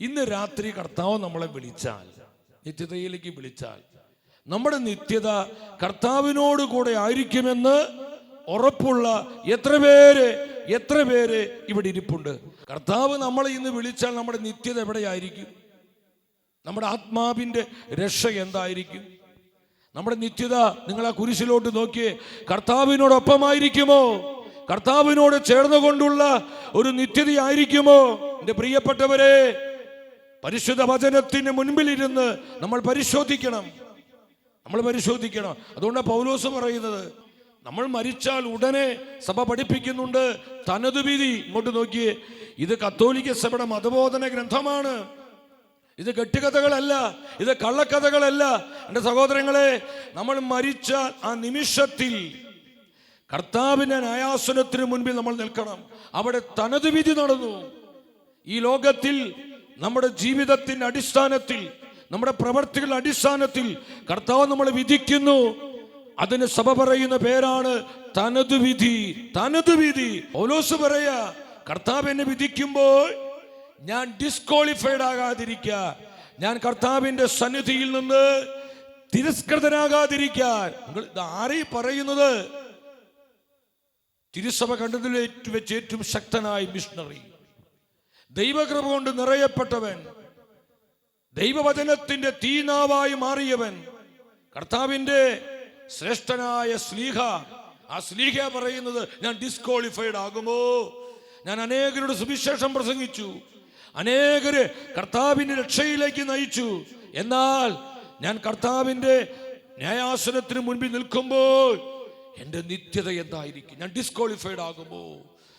ഇന്ന് രാത്രി കർത്താവ് നമ്മളെ വിളിച്ചാൽ നിത്യതയിലേക്ക് വിളിച്ചാൽ നമ്മുടെ നിത്യത കർത്താവിനോട് കൂടെ ആയിരിക്കുമെന്ന് ഉറപ്പുള്ള എത്ര പേര് എത്ര പേര് ഇവിടെ ഇരിപ്പുണ്ട്? കർത്താവ് നമ്മളെ ഇന്ന് വിളിച്ചാൽ നമ്മുടെ നിത്യത എവിടെയായിരിക്കും? നമ്മുടെ ആത്മാവിന്റെ രക്ഷ എന്തായിരിക്കും? നമ്മുടെ നിത്യത നിങ്ങൾ ആ കുരിശിലോട്ട് നോക്കിയേ കർത്താവിനോടൊപ്പമായിരിക്കുമോ? കർത്താവിനോട് ചേർന്നുകൊണ്ടുള്ള ഒരു നിത്യതയായിരിക്കുമോ? എന്റെ പ്രിയപ്പെട്ടവരെ പരിശുദ്ധ വചനത്തിന് മുൻപിലിരുന്ന് നമ്മൾ പരിശോധിക്കണം. നമ്മൾ പരിശോധിക്കണം. അതുകൊണ്ട് പൗലോസ് പറയുന്നത് നമ്മൾ മരിച്ചാൽ ഉടനെ സഭ പഠിപ്പിക്കുന്നുണ്ട്. തനതു വിധി ഇങ്ങോട്ട് നോക്കിയേ. ഇത് കത്തോലിക്ക സഭയുടെ മതബോധന ഗ്രന്ഥമാണ്. ഇത് കെട്ടുകഥകളല്ല. ഇത് കള്ളക്കഥകളല്ല. എന്റെ സഹോദരങ്ങളെ നമ്മൾ മരിച്ച ആ നിമിഷത്തിൽ കർത്താവിന്റെ ന്യായാസനത്തിന് മുൻപിൽ നമ്മൾ നിൽക്കണം. അവിടെ തനതു വിധി നടന്നു. ഈ ലോകത്തിൽ നമ്മുടെ ജീവിതത്തിന്റെ അടിസ്ഥാനത്തിൽ നമ്മുടെ പ്രവർത്തികളുടെ അടിസ്ഥാനത്തിൽ കർത്താവ് നമ്മളെ വിധിക്കുന്നു. അതിന് സഭ പറയുന്ന പേരാണ് തനതു വിധി തനതു വിധി. ഓലോസ് പറയാ കർത്താവ് എന്നെ വിധിക്കുമ്പോൾ ഞാൻ ഡിസ്ക്വാളിഫൈഡ് ആകാതിരിക്ക ഞാൻ കർത്താവിന്റെ സന്നിധിയിൽ നിന്ന് തിരസ്കൃതനാകാതിരിക്കാൻ നിങ്ങൾ ആരെയും പറയുന്നത്? തിരുസഭ കണ്ടതിൽ വെച്ച് ഏറ്റവും ശക്തനായ മിഷണറി ദൈവകൃപ കൊണ്ട് നിറയപ്പെട്ടവൻ ദൈവവചനത്തിന്റെ തീനാവായി മാറിയവൻ കർത്താവിന്റെ ശ്രേഷ്ഠനായ സ്ലീഹ. ആ സ്ലീഹ പറയുന്നത് ഞാൻ ഡിസ്ക്വാളിഫൈഡ് ആകുമോ? ഞാൻ അനേകരുടെ സുവിശേഷം പ്രസംഗിച്ചു. അനേകര് കർത്താവിന്റെ രക്ഷയിലേക്ക് നയിച്ചു. എന്നാൽ ഞാൻ കർത്താവിന്റെ ന്യായാസനത്തിന് മുൻപിൽ നിൽക്കുമ്പോൾ എന്റെ നിത്യത എന്തായിരിക്കും? ഞാൻ ഡിസ്ക്വാളിഫൈഡ് ആകുമോ?